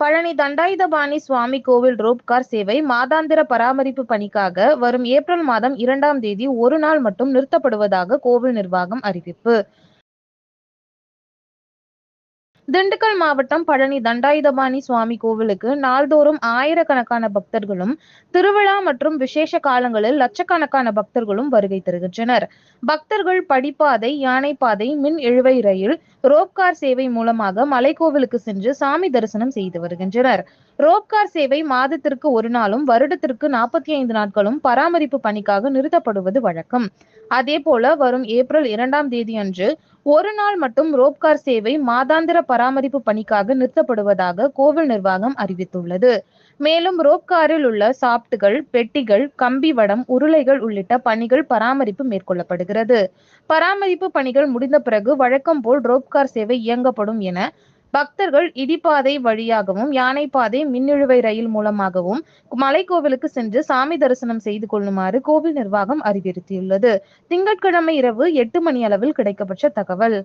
பழனி தண்டாயுதபாணி சுவாமி கோவில் ரோப்கார் சேவை மாதாந்திர பராமரிப்பு பணிக்காக வரும் ஏப்ரல் மாதம் இரண்டாம் தேதி ஒரு நாள் மட்டும் நிறுத்தப்படுவதாக கோவில் நிர்வாகம் அறிவிப்பு. திண்டுக்கல் மாவட்டம் பழனி தண்டாயுதபாணி சுவாமி கோவிலுக்கு நாள்தோறும் ஆயிரக்கணக்கான பக்தர்களும் திருவிழா மற்றும் விசேஷ காலங்களில் லட்சக்கணக்கான பக்தர்களும் வருகை தருகின்றனர். பக்தர்கள் படிப்பாதை யானைப்பாதை மின் இழுவை ரயில் ரோப்கார் சேவை மூலமாக மலைக்கோவிலுக்கு சென்று சாமி தரிசனம் செய்து வருகின்றனர். ரோப்கார் சேவை மாதத்திற்கு ஒரு நாளும் வருடத்திற்கு நாற்பத்தி ஐந்து நாட்களும் பராமரிப்பு பணிக்காக நிறுத்தப்படுவது வழக்கம். அதே போல வரும் ஏப்ரல் இரண்டாம் தேதி அன்று ஒரு நாள் மட்டும் ரோப்கார் சேவை மாதாந்திர பராமரிப்பு பணிக்காக நிறுத்தப்படுவதாக கோவில் நிர்வாகம் அறிவித்துள்ளது. மேலும் ரோப்காரில் உள்ள சாப்டுகள் பெட்டிகள் கம்பி வடம் உருளைகள் உள்ளிட்ட பணிகள் பராமரிப்பு மேற்கொள்ளப்படுகிறது. பராமரிப்பு பணிகள் முடிந்த பிறகு வழக்கம் போல் ரோப்கார் சேவை இயங்கப்படும் என பக்தர்கள் இடிப்பாதை வழியாகவும் யானைப்பாதை மின்னிழுவை ரயில் மூலமாகவும் மலைக்கோவிலுக்கு சென்று சாமி தரிசனம் செய்து கொள்ளுமாறு கோவில் நிர்வாகம் அறிவுறுத்தியுள்ளது. திங்கட்கிழமை இரவு எட்டு மணி அளவில் கிடைக்கப்பெற்ற தகவல்.